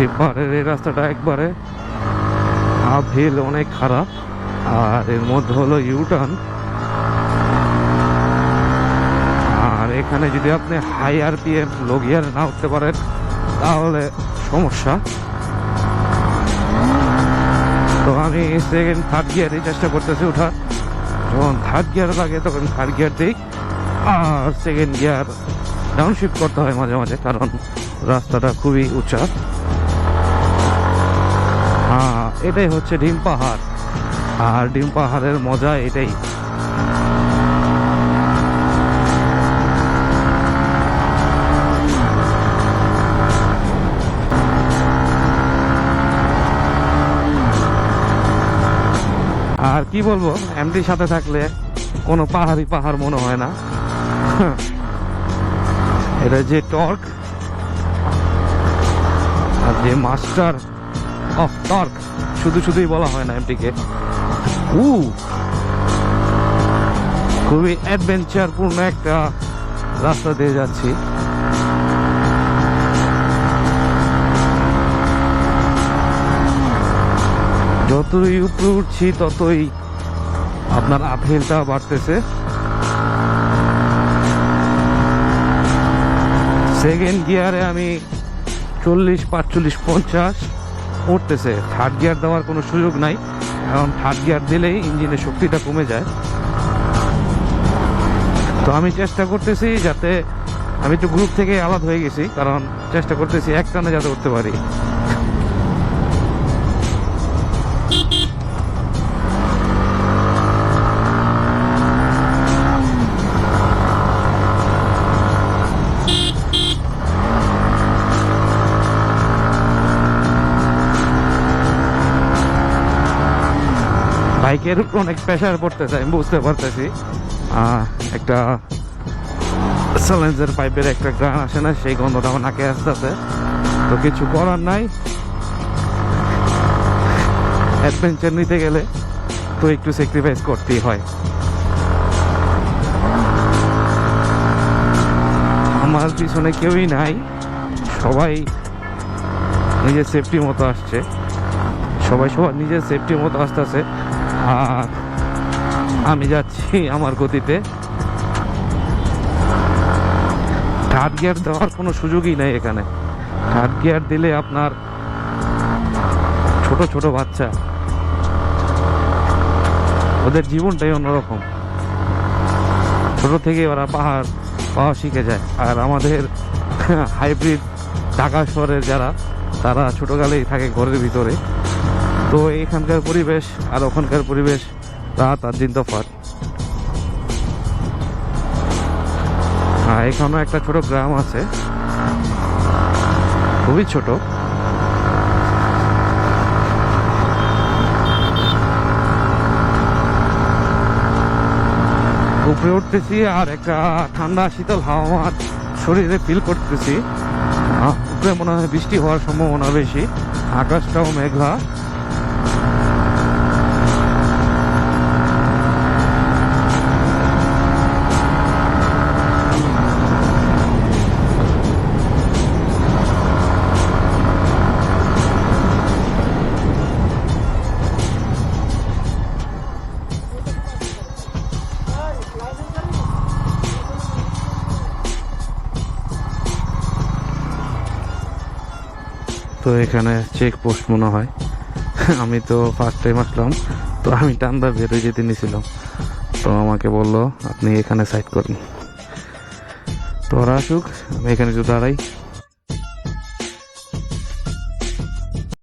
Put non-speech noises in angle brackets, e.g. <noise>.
ডিপারের এই রাস্তাটা একবারে আপহিল অনেক খারাপ। আর এর মধ্যে হলো ইউটার্ন আর এখানে যদি আপনি হাই আরপিএম লো গিয়ারে না উঠতে পারেন, তাহলে সমস্যা। তো আমি সেকেন্ড থার্ড গিয়ারে চেষ্টা করতেছি ওঠার যখন থার্ড গিয়ার লাগে, তখন থার্ড গিয়ার দিই। আর সেকেন্ড গিয়ার ডাউনশিফট করতে হয় মাঝে মাঝে, কারণ রাস্তাটা খুবই উঁচা। এটাই হচ্ছে ডিম পাহাড়। আর ডিম পাহাড়ের মজা এটাই। আর কি বলব, এমডির সাথে থাকলে কোনো পাহাড়ি পাহাড় মনে হয় না। <laughs> এটা যে টর্ক, আর যে মাস্টার অফ টর্ক। শুধু শুধুই বলা হয় না এমটিকে। উ, খুবই অ্যাডভেঞ্চারপূর্ণ একটা রাস্তা দিয়ে যাচ্ছি। যতই উপরে উঠছি, ততই আপনার আপহেলটা বাড়তেছে। সেকেন্ড গিয়ারে আমি চল্লিশ, পাঁচচল্লিশ, পঞ্চাশ। উঠতেছে। থার্ড গিয়ার দেওয়ার কোনো সুযোগ নাই। কারণ থার্ড গিয়ার দিলেই ইঞ্জিনের শক্তিটা কমে যায়। তো আমি চেষ্টা করতেছি যাতে আমি একটু গ্রুপ থেকে আলাদা হয়ে গেছি, কারণ চেষ্টা করতেছি এক টানে যাতে উঠতে পারি। বাইকের উপর অনেক প্রেশার পড়তেছে, আমি বুঝতে পারতেছি। একটা স্যালেন্সের পাইপের একটা গ্রান আসে না, সেই গন্ধটা আমার নাকে আসতেছে। তো কিছু করার নাই। অ্যাডভেঞ্চার নিতে গেলে তো একটু স্যাক্রিফাইস করতেই হয়। আমার পিছনে কেউই নাই। সবাই নিজের সেফটি মতো আসছে। সবাই সবার নিজের সেফটি মতো আসতেছে। আর আমি যাচ্ছি আমার গতিতে। থার্ড গিয়ার দেওয়ার কোনো সুযোগই নেই এখানে। থার্ড গিয়ার দিলে আপনার ছোট ছোট বাচ্চা। ওদের জীবনটাই অন্যরকম। ছোট থেকে ওরা পাহাড় পাওয়া শিখে যায়। আর আমাদের হাইব্রিড ঢাকা শহরের যারা, তারা ছোটকালেই থাকে ঘরের ভিতরে। তো এখানকার পরিবেশ আর ওখানকার পরিবেশ, রাত আর দিন তফাৎ। হ্যাঁ এখানেও একটা ছোট গ্রাম আছে। খুবই ছোট। উপরে উঠতেছি আর একটা ঠান্ডা শীতল হাওয়া আমার শরীরে ফিল করতেছি। উপরে মনে হয় বৃষ্টি হওয়ার সম্ভাবনা বেশি। আকাশটাও মেঘলা। তো এখানে চেক পোস্ট মনে হয়। আমি তো ফার্স্ট টাইম আসলাম, তো আমি টান্দা বেরোয় যেতে নিয়েছিলাম। তো আমাকে বলল, আপনি এখানে সাইড করেন। তো ওরা আসুক, আমি এখানে একটু দাঁড়াই।